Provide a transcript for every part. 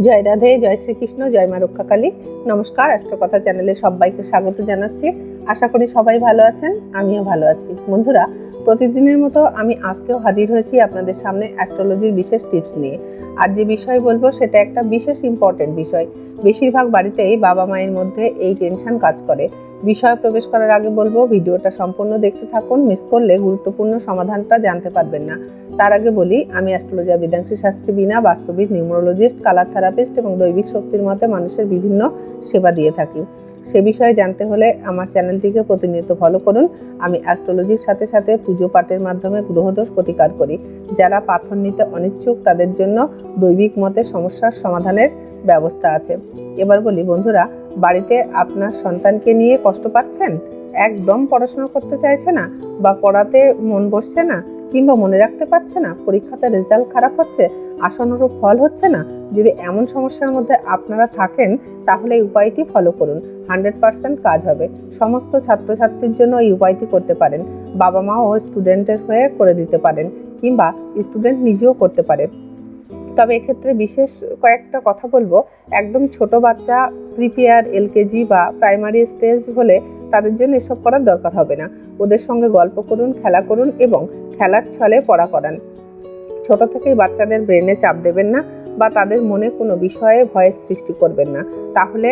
জয় রাধে, জয় শ্রীকৃষ্ণ, জয় মা রক্ষাকালী। নমস্কার রাষ্ট্রকথা চ্যানেলে সবাইকে স্বাগত জানাচ্ছি। আশা করি সবাই ভালো আছেন, আমিও ভালো আছি। বন্ধুরা প্রতিদিনের মতো আমি আজকেও হাজির হয়েছি আপনাদের সামনে অ্যাস্ট্রোলজির বিশেষ টিপস নিয়ে। আর যে বিষয় বলব, সেটা একটা বিশেষ ইম্পর্টেন্ট বিষয়। বেশিরভাগ বাড়িতেই বাবা মায়ের মধ্যে এই টেনশন কাজ করে। বিষয়ে প্রবেশ করার আগে বলব, ভিডিওটা সম্পূর্ণ দেখতে থাকুন মিস করলে গুরুত্বপূর্ণ সমাধানটা জানতে পারবেন না। তার আগে বলি, আমি অ্যাস্ট্রোলজার বিদাংশী শাস্ত্রী বিনা বাস্তবিক নিউমোরোলজিস্ট কালার থেরাপিস্ট এবং দৈবিক শক্তির মতে মানুষের বিভিন্ন সেবা দিয়ে থাকি। সে বিষয়ে জানতে হলে আমার চ্যানেলটিকে প্রতিনিয়ত ফলো করুন। আমি অ্যাস্ট্রোলজির সাথে সাথে পুজো পাঠের মাধ্যমে গ্রহদোষ প্রতিকার করি। যারা পাথর নিতে অনিচ্ছুক, তাদের জন্য দৈবিক মতে সমস্যার সমাধানের ব্যবস্থা আছে। এবার বলি, বন্ধুরা, বাড়িতে আপনার সন্তানকে নিয়ে কষ্ট পাচ্ছেন? একদম পড়াশোনা করতে চাইছে না বা পড়াতে মন বসছে না? কিংবা মনে রাখতে পারছে না, পরীক্ষাতে রেজাল্ট খারাপ হচ্ছে আশানুরূপ ফল হচ্ছে না, যদি এমন সমস্যার মধ্যে আপনারা থাকেন, তাহলে এই উপায়টি ফলো করুন, হান্ড্রেড পার্সেন্ট কাজ হবে। সমস্ত ছাত্রছাত্রীর জন্য এই উপায়টি করতে পারেন, বাবা মা ও স্টুডেন্টের হয়ে করে দিতে পারেন, কিংবা স্টুডেন্ট নিজেও করতে পারে। তবে এক্ষেত্রে বিশেষ কয়েকটা কথা বলব, একদম ছোট বাচ্চা, প্রিপেয়ার, এলকেজি বা প্রাইমারি স্টেজ হলে তাদের জন্য এসব করার দরকার হবে না। ওদের সঙ্গে গল্প করুন, খেলা করুন এবং খেলার ছলে পড়া করান। ছোট থেকেই বাচ্চাদের ব্রেনে চাপ দেবেন না বা তাদের মনে কোনো বিষয়ে ভয়ের সৃষ্টি করবেন না। তাহলে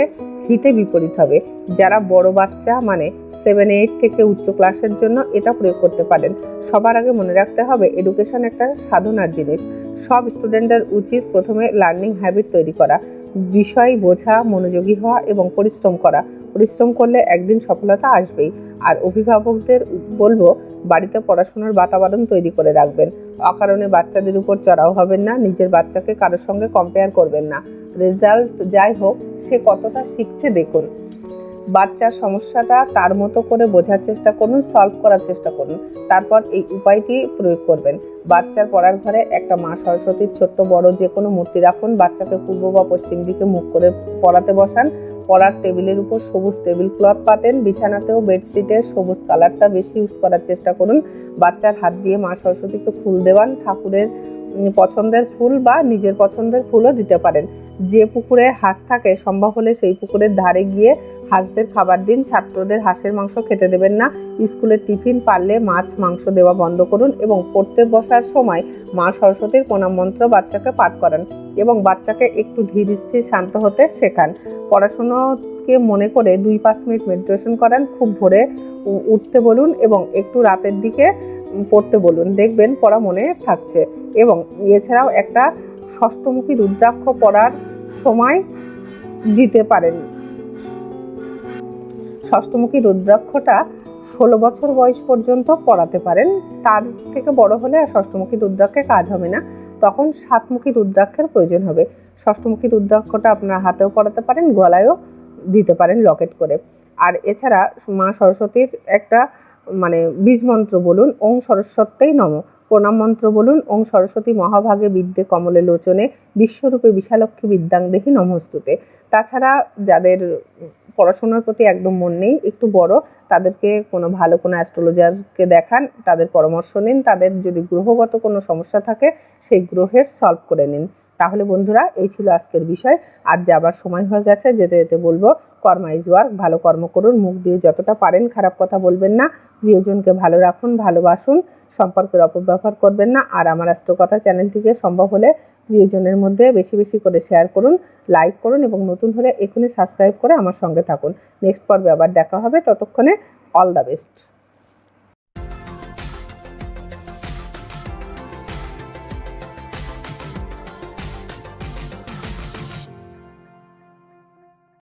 হিতে বিপরীত হবে। যারা বড় বাচ্চা মানে সেভেন এইট থেকে উচ্চ ক্লাসের জন্য এটা প্রয়োগ করতে পারেন। সবার আগে মনে রাখতে হবে এডুকেশন একটা সাধনার জিনিস। সব স্টুডেন্টের উচিত প্রথমে লার্নিং হ্যাবিট তৈরি করা। বিষয় বোঝা, মনোযোগী হওয়া এবং পরিশ্রম করা। পরিশ্রম করলে একদিন সফলতা আসবেই। আর অভিভাবকদের বলব, বাড়িতে পড়াশোনার বাতাবরণ তৈরি করে রাখবেন। অকারণে বাচ্চাদের উপর চড়াও হবেন না, নিজের বাচ্চাকে কারোর সঙ্গে কম্পেয়ার করবেন না। রেজাল্ট যাই হোক, সে কতটা শিখছে দেখুন। বাচ্চার সমস্যাটা তার মতো করে বোঝার চেষ্টা করুন সলভ করার চেষ্টা করুন। তারপর এই উপায়টি প্রয়োগ করবেন। বাচ্চার পড়ার ঘরে একটা মা সরস্বতীর ছোট্ট বড় যে কোনো মূর্তি রাখুন। বাচ্চাকে পূর্ব বা পশ্চিম দিকে মুখ করে পড়াতে বসান। পড়ার টেবিলের উপর সবুজ টেবিল ক্লথ পাতেন। বিছানাতেও বেডশিটের সবুজ কালারটা বেশি ইউজ করার চেষ্টা করুন। বাচ্চার হাত দিয়ে মা সরস্বতীকে ফুল দেওয়ান। ঠাকুরের পছন্দের ফুল বা নিজের পছন্দের ফুলও দিতে পারেন। যে পুকুরে হাঁস থাকে, সম্ভব হলে সেই পুকুরের ধারে গিয়ে হাঁসদের খাবার দিন, ছাত্রদের হাঁসের মাংস খেতে দেবেন না। স্কুলের টিফিন পারলে মাছ, মাংস দেওয়া বন্ধ করুন এবং পড়তে বসার সময় মা সরস্বতীর প্রণাম মন্ত্র বাচ্চাকে পাঠ করান এবং বাচ্চাকে একটু ধীর, স্থির, শান্ত হতে শেখান। পড়াশুনোকে মনে করে দুই, পাঁচ মিনিট মেডিটেশন করান, খুব ভোরে উঠতে বলুন এবং একটু রাতের দিকে পড়তে বলুন। দেখবেন পড়া মনে থাকছে এবং এছাড়াও একটা ষষ্ঠমুখী রুদ্রাক্ষ পড়ার সময় দিতে পারেন। ষষ্ঠমুখী রুদ্রাক্ষটা ষোলো বছর বয়স পর্যন্ত পড়াতে পারেন। তার থেকে বড় হলে আর ষষ্ঠমুখী রুদ্রাক্ষে কাজ হবে না। তখন সাতমুখী রুদ্রাক্ষের প্রয়োজন হবে। ষষ্ঠমুখী রুদ্রাক্ষটা আপনার হাতেও পড়াতে পারেন, গলায়ও দিতে পারেন লকেট করে। আর এছাড়া মা সরস্বতীর একটা মানে বীজ মন্ত্র বলুন, ওং সরস্বত্যই নম। প্রণাম মন্ত্র বলুন, ওং সরস্বতী মহাভাগে বিদ্যে কমলে লোচনে, বিশ্বরূপে বিশালক্ষী বিদ্যাং দেহি নমস্তুতে। তাছাড়া যাদের পড়াশোনার প্রতি একদম মন নেই, একটু বড়। তাদেরকে কোনো ভালো কোনো অ্যাস্ট্রোলজারকে দেখান, তাদের পরামর্শ নিন, তাদের যদি গ্রহগত কোনো সমস্যা থাকে, সেই গ্রহের সলভ করে নিন। তাহলে বন্ধুরা, এই ছিল আজকের বিষয়। আর যাবার সময় হয়ে গেছে, যেতে যেতে বলব, কর্মা ইজ ওয়ার্ক ভালো কর্ম করুন, মুখ দিয়ে যতটা পারেন খারাপ কথা বলবেন না। প্রিয়জনকে ভালো রাখুন, ভালোবাসুন, সম্পর্কের অপব্যবহার করবেন না। আর আমার অ্যাস্ট্রোকথা চ্যানেলটিকে সম্ভব হলে প্রিয়জনের মধ্যে বেশি বেশি করে শেয়ার করুন লাইক করুন এবং নতুন হলে এখনই সাবস্ক্রাইব করে আমার সঙ্গে থাকুন। নেক্সট পর্বে আবার দেখা হবে। ততক্ষণে অল দ্য বেস্ট